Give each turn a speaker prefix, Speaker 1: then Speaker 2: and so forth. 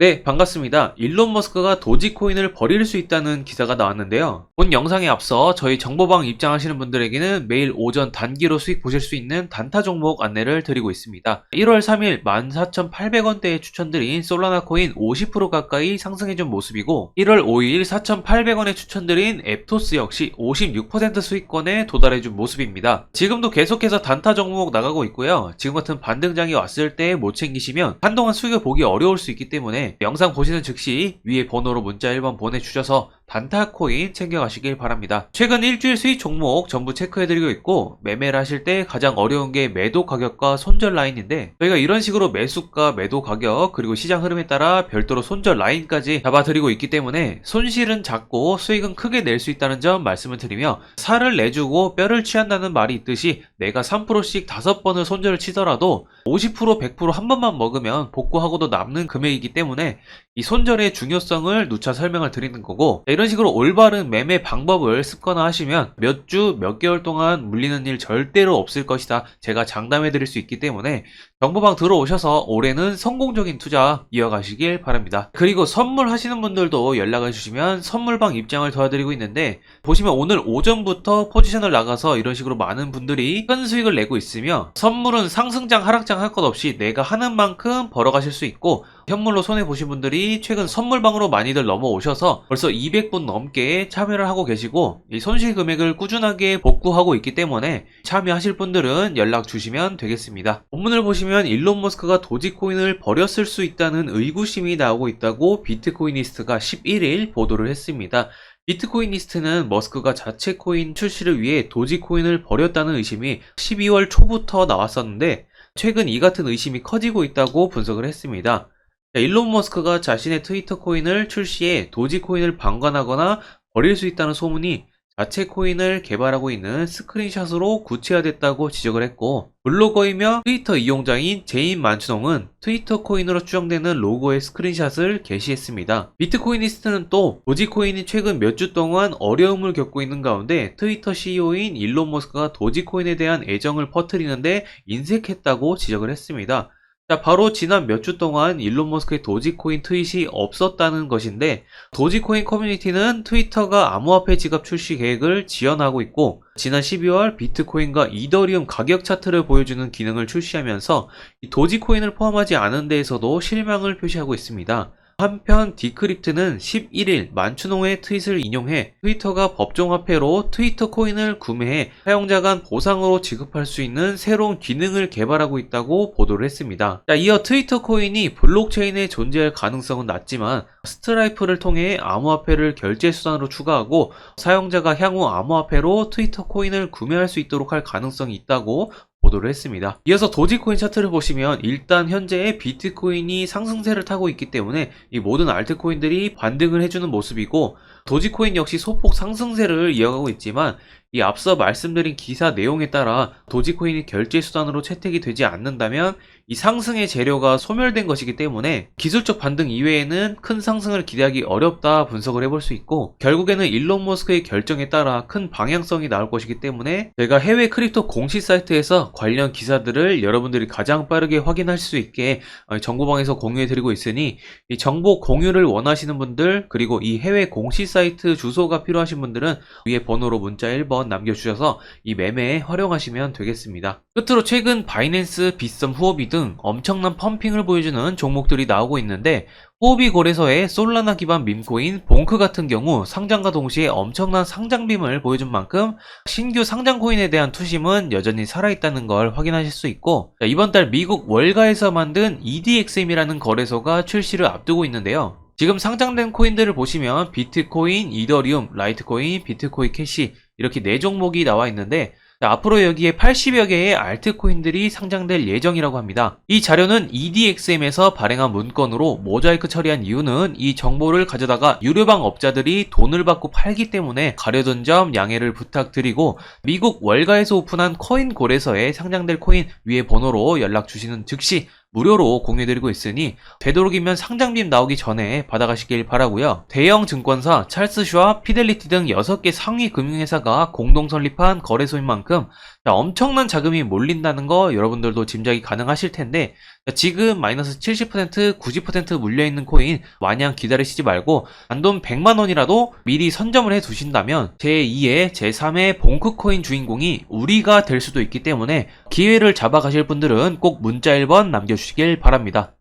Speaker 1: 네, 반갑습니다. 일론 머스크가 도지코인을 버릴 수 있다는 기사가 나왔는데요. 본 영상에 앞서 저희 정보방 입장하시는 분들에게는 매일 오전 단기로 수익 보실 수 있는 단타 종목 안내를 드리고 있습니다. 1월 3일 14,800원대에 추천드린 솔라나 코인 50% 가까이 상승해준 모습이고 1월 5일 4,800원에 추천드린 앱토스 역시 56% 수익권에 도달해준 모습입니다. 지금도 계속해서 단타 종목 나가고 있고요. 지금 같은 반등장이 왔을 때 못 챙기시면 한동안 수익을 보기 어려울 수 있기 때문에 영상 보시는 즉시 위에 번호로 문자 1번 보내주셔서 단타 코인 챙겨가시길 바랍니다. 최근 일주일 수익 종목 전부 체크해드리고 있고 매매를 하실 때 가장 어려운 게 매도 가격과 손절 라인인데 저희가 이런 식으로 매수가 매도 가격 그리고 시장 흐름에 따라 별도로 손절 라인까지 잡아드리고 있기 때문에 손실은 작고 수익은 크게 낼 수 있다는 점 말씀을 드리며 살을 내주고 뼈를 취한다는 말이 있듯이 내가 3%씩 5번을 손절을 치더라도 50% 100%한 번만 먹으면 복구하고도 남는 금액이기 때문에 이 손절의 중요성을 누차 설명을 드리는 거고 이런 식으로 올바른 매매 방법을 습관화 하시면 몇 주, 몇 개월 동안 물리는 일 절대로 없을 것이다. 제가 장담해 드릴 수 있기 때문에 정보방 들어오셔서 올해는 성공적인 투자 이어가시길 바랍니다. 그리고 선물하시는 분들도 연락을 주시면 선물방 입장을 도와드리고 있는데 보시면 오늘 오전부터 포지션을 나가서 이런 식으로 많은 분들이 큰 수익을 내고 있으며 선물은 상승장 하락장 할 것 없이 내가 하는 만큼 벌어가실 수 있고 현물로 손해보신 분들이 최근 선물방으로 많이들 넘어오셔서 벌써 200분 넘게 참여를 하고 계시고 이 손실 금액을 꾸준하게 복구하고 있기 때문에 참여하실 분들은 연락 주시면 되겠습니다. 본문을 보시면 일론 머스크가 도지코인을 버렸을 수 있다는 의구심이 나오고 있다고 비트코이니스트가 11일 보도를 했습니다. 비트코이니스트는 머스크가 자체 코인 출시를 위해 도지코인을 버렸다는 의심이 12월 초부터 나왔었는데 최근 이 같은 의심이 커지고 있다고 분석을 했습니다. 자, 일론 머스크가 자신의 트위터 코인을 출시해 도지 코인을 방관하거나 버릴 수 있다는 소문이 자체 코인을 개발하고 있는 스크린샷으로 구체화됐다고 지적을 했고 블로거이며 트위터 이용자인 제인 만춘홍은 트위터 코인으로 추정되는 로고의 스크린샷을 게시했습니다. 비트코이니스트는 또 도지코인이 최근 몇 주 동안 어려움을 겪고 있는 가운데 트위터 CEO인 일론 머스크가 도지코인에 대한 애정을 퍼뜨리는데 인색했다고 지적을 했습니다. 자, 바로 지난 몇 주 동안 일론 머스크의 도지코인 트윗이 없었다는 것인데, 도지코인 커뮤니티는 트위터가 암호화폐 지갑 출시 계획을 지연하고 있고, 지난 12월 비트코인과 이더리움 가격 차트를 보여주는 기능을 출시하면서 이 도지코인을 포함하지 않은 데에서도 실망을 표시하고 있습니다. 한편 디크립트는 11일 만춘홍의 트윗을 인용해 트위터가 법정화폐로 트위터 코인을 구매해 사용자 간 보상으로 지급할 수 있는 새로운 기능을 개발하고 있다고 보도를 했습니다. 자, 이어 트위터 코인이 블록체인에 존재할 가능성은 낮지만 스트라이프를 통해 암호화폐를 결제 수단으로 추가하고 사용자가 향후 암호화폐로 트위터 코인을 구매할 수 있도록 할 가능성이 있다고 보도를 했습니다. 이어서 도지코인 차트를 보시면 일단 현재 비트코인이 상승세를 타고 있기 때문에 이 모든 알트코인들이 반등을 해주는 모습이고 도지코인 역시 소폭 상승세를 이어가고 있지만 이 앞서 말씀드린 기사 내용에 따라 도지코인이 결제 수단으로 채택이 되지 않는다면 이 상승의 재료가 소멸된 것이기 때문에 기술적 반등 이외에는 큰 상승을 기대하기 어렵다 분석을 해볼 수 있고 결국에는 일론 머스크의 결정에 따라 큰 방향성이 나올 것이기 때문에 제가 해외 크립토 공식 사이트에서 관련 기사들을 여러분들이 가장 빠르게 확인할 수 있게 어, 정보방에서 공유해 드리고 있으니 이 정보 공유를 원하시는 분들 그리고 이 해외 공식 사이트 주소가 필요하신 분들은 위에 번호로 문자 1번 남겨주셔서 이 매매에 활용하시면 되겠습니다. 끝으로 최근 바이낸스, 빗썸, 후오비 등 엄청난 펌핑을 보여주는 종목들이 나오고 있는데 후오비 거래소의 솔라나 기반 밈코인 봉크 같은 경우 상장과 동시에 엄청난 상장빔을 보여준 만큼 신규 상장 코인에 대한 투심은 여전히 살아있다는 걸 확인하실 수 있고 자, 이번 달 미국 월가에서 만든 EDXM이라는 거래소가 출시를 앞두고 있는데요. 지금 상장된 코인들을 보시면 비트코인, 이더리움, 라이트코인, 비트코인 캐시 이렇게 네 종목이 나와 있는데 자, 앞으로 여기에 80여 개의 알트코인들이 상장될 예정이라고 합니다. 이 자료는 EDXM에서 발행한 문건으로 모자이크 처리한 이유는 이 정보를 가져다가 유료방 업자들이 돈을 받고 팔기 때문에 가려둔 점 양해를 부탁드리고 미국 월가에서 오픈한 코인 거래소에 상장될 코인 위에 번호로 연락 주시는 즉시 무료로 공유해드리고 있으니 되도록이면 상장빔 나오기 전에 받아가시길 바라고요. 대형 증권사 찰스 슈와 피델리티 등 6개 상위 금융회사가 공동 설립한 거래소인 만큼 자, 엄청난 자금이 몰린다는 거 여러분들도 짐작이 가능하실 텐데 자, 지금 마이너스 70% 90% 물려있는 코인 마냥 기다리시지 말고 단돈 100만원이라도 미리 선점을 해 두신다면 제2의 제3의 봉크 코인 주인공이 우리가 될 수도 있기 때문에 기회를 잡아가실 분들은 꼭 문자 1번 남겨 주시길 바랍니다.